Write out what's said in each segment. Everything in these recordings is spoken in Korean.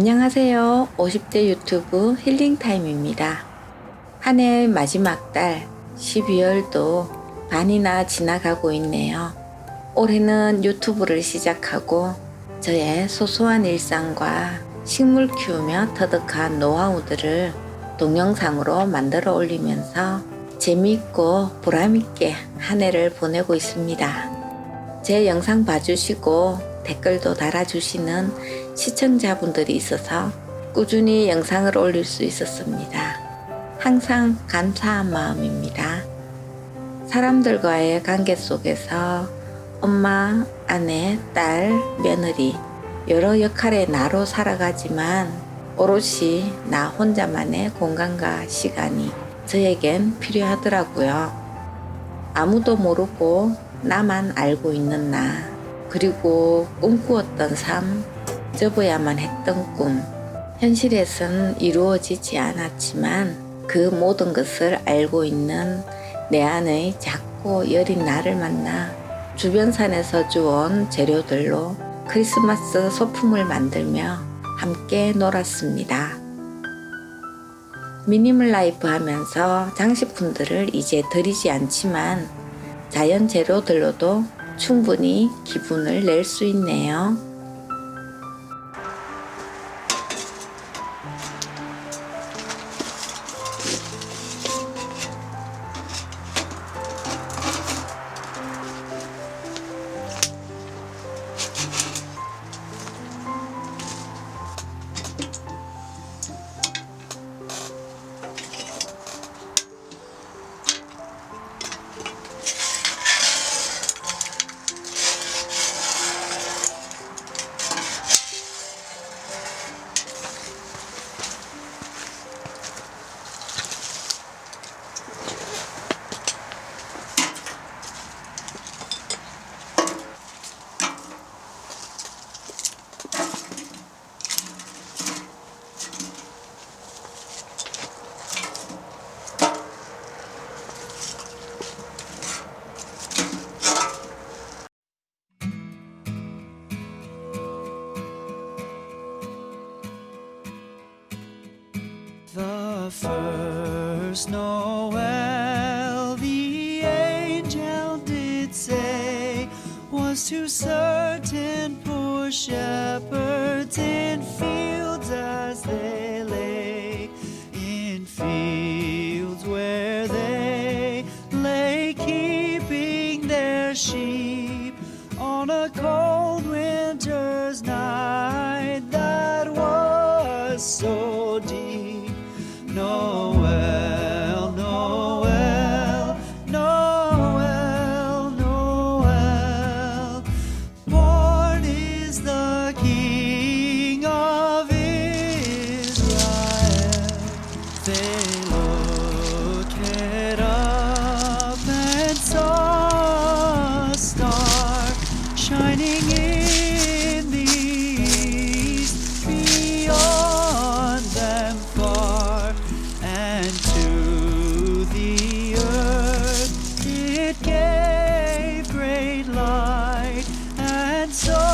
안녕하세요. 50대 유튜브 힐링타임입니다. 한 해 마지막 달 12월도 반이나 지나가고 있네요. 올해는 유튜브를 시작하고 저의 소소한 일상과 식물 키우며 터득한 노하우들을 동영상으로 만들어 올리면서 재미있고 보람있게 한 해를 보내고 있습니다. 제 영상 봐주시고 댓글도 달아주시는 시청자분들이 있어서 꾸준히 영상을 올릴 수 있었습니다. 항상 감사한 마음입니다. 사람들과의 관계 속에서 엄마, 아내, 딸, 며느리 여러 역할의 나로 살아가지만 오롯이 나 혼자만의 공간과 시간이 저에겐 필요하더라고요. 아무도 모르고 나만 알고 있는 나 그리고 꿈꾸었던 삶 접어야만 했던 꿈 현실에선 이루어지지 않았지만 그 모든 것을 알고 있는 내 안의 작고 여린 나를 만나 주변 산에서 주온 재료들로 크리스마스 소품을 만들며 함께 놀았습니다. 미니멀 라이프 하면서 장식품들을 이제 드리지 않지만 자연 재료들로도 충분히 기분을 낼 수 있네요. The first Noel, the angel did say, was to certain poor shepherds in fields so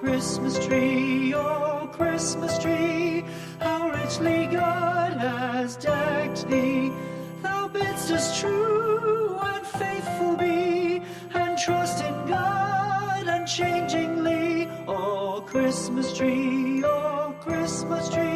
Christmas tree, oh, Christmas tree, how richly God has decked thee. Thou bidst us true and faithful be, and trust in God unchangingly. Oh, Christmas tree, oh, Christmas tree,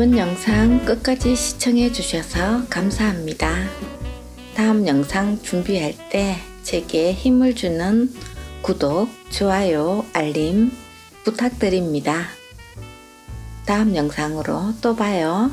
이번 영상 끝까지 시청해 주셔서 감사합니다. 다음 영상 준비할 때 제게 힘을 주는 구독, 좋아요, 알림 부탁드립니다. 다음 영상으로 또 봐요.